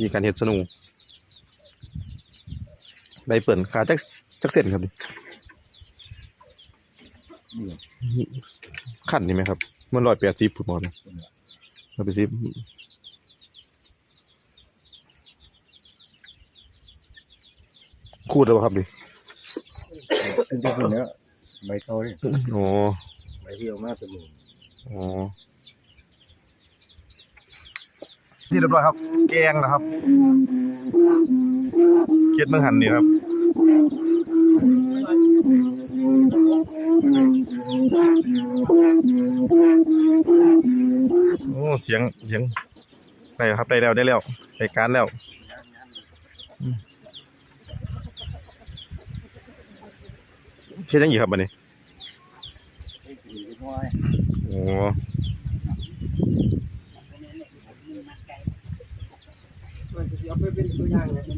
มีการเห็ดสนูได้เปิ่นขาจักจักเส้นครับนี่ขั้นนี่ไหมครับ มันร้อยแปดสิบฟุตบอลร้อยแปดสิบคูดแล้วบ่ครับดิขึ้นไปคนเนี้ยใบเท่าเลยอ๋อใบที่เอามาตัวหนึ่งอ๋อ ที่เรียบร้อยครับ แกงนะครับเกียดเมืองหันนี่ครับโอ้เสียงเสียงได้ครับได้แล้วได้แล้วได้การแล้วเชื่อยังอีกครับบันนี้โอ้ เอา ไปเป็นตัวอย่างเลย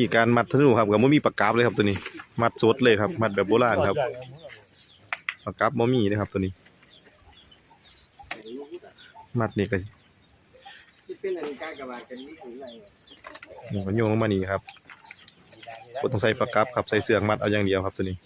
ี่การมัดธนูครับกับมมีปากกาบเลยครับตัวนี้ มัดสดเลยครับ มัดแบบโบราณครับปากกาบมมีนะครับตัวนี้ มัดนี่กันนี่ก็โยงลงมานี่ครับบ่ต้องใส่ปากกาบครับใส่เสือกมัดเอาอย่างเดียวครับตัวนี้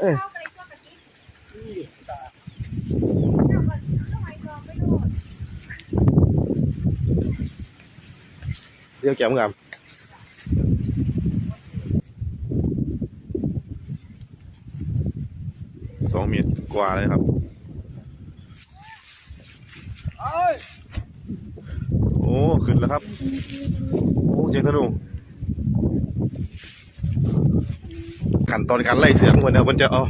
เออเรียวแก้มครับสองเมตรกว่าเลยครับโอ้ ขึ้นแล้วครับ โอ้ เสียงธนู ขั้นตอนการไล่เสือของเพิ่นเนี่ยเพิ่นจะเอา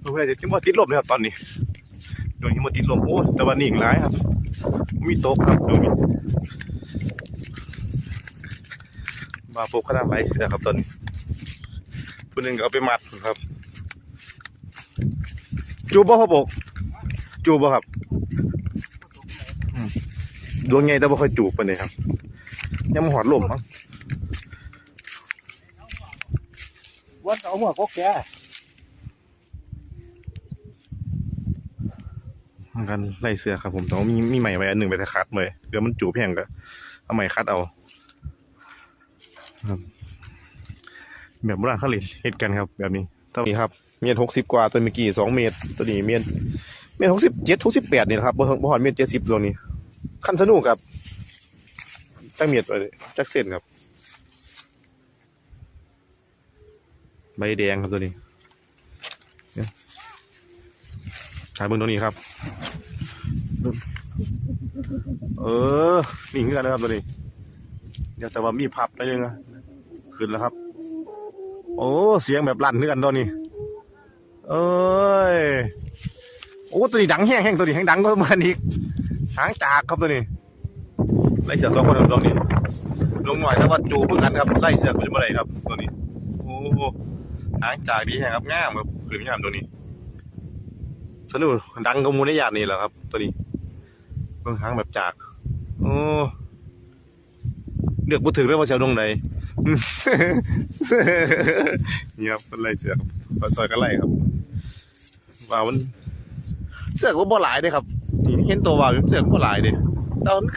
เพิ่นจะจิ้มว่าติดลมเลยครับตอนนี้โดนหิมะติดลมโอ้แต่ว่านิ่งหลายครับ มีโต๊ะครับดูมีมาปุ๊บขนาดไล่เสือครับตอนนี้ผู้หนึ่งก็เอาไปมัดครับ จูบบ่ครับบกจูบบ่ครับดวงไงแต่บ่ค่อยจูบปานใดครับยังมาหอดลมมั้ง วัดเอาหัวกกแกมันกันไล่เสือครับผมแต่ว่ามีมีใหม่ไว้อันหนึ่งไปแต่คัดเลยเดี๋ยวมันจูบแห้งก็เอาใหม่คัดเอาครับแบบโบราณเขาเล่นเฮ็ดกันครับ แบบนี้ตัวนี้ครับ เมตรหกสิบกว่าตัวเมื่อกี้สองเมตร ตัวนี้เมตรเมตรหกสิบเจ็ดหกสิบแปดนี่แหละครับบ่ถึงบ่หอดเมตรเจ็ดสิบตัวนี้ขั้นสนุกครับจักเมตรไปเลยจักเส้นครับ ใบแดงครับตัวนี้เนี่ายเบิ้งตัวนี้ครับ เออนี่เงื่อนนะครับตัวนี้ เดี๋ยวแต่ว่ามีพับได้ยังไงขึ้นแล้วครับ โอ้เสียงแบบลั่นเงื่อนตัวนี้ เอ้ยโอ้ตัวนี้ดังแห้งแห้งตัวนี้แห้งดังก็เหมือนอีกหางจากครับตัวนี้ไล่เสือสองคนครับตัวนี้ ลงหน่อยแล้วว่าจูบเหมือนกันครับไล่เสือก็จะมาไหนครับตัวนี้ หางจากดีแหงครับง่ามครับขึ้นง่ามตัวนี้ สนุกดังกว่าหมูในยาดนี่แหละครับ ตัวนี้เบิ่งหางแบบจากโอ้เลือกบ่ถึงเรื่องว่าเสียวดงใดนี่ครับเป็นไรเสือกครับซอยกันไล่ครับว่ามันเสือกว่าบ่หลายเด้ครับนี่เห็นตัวว่าเสือกบ่หลายเด้แต่ว่ามันขึ้น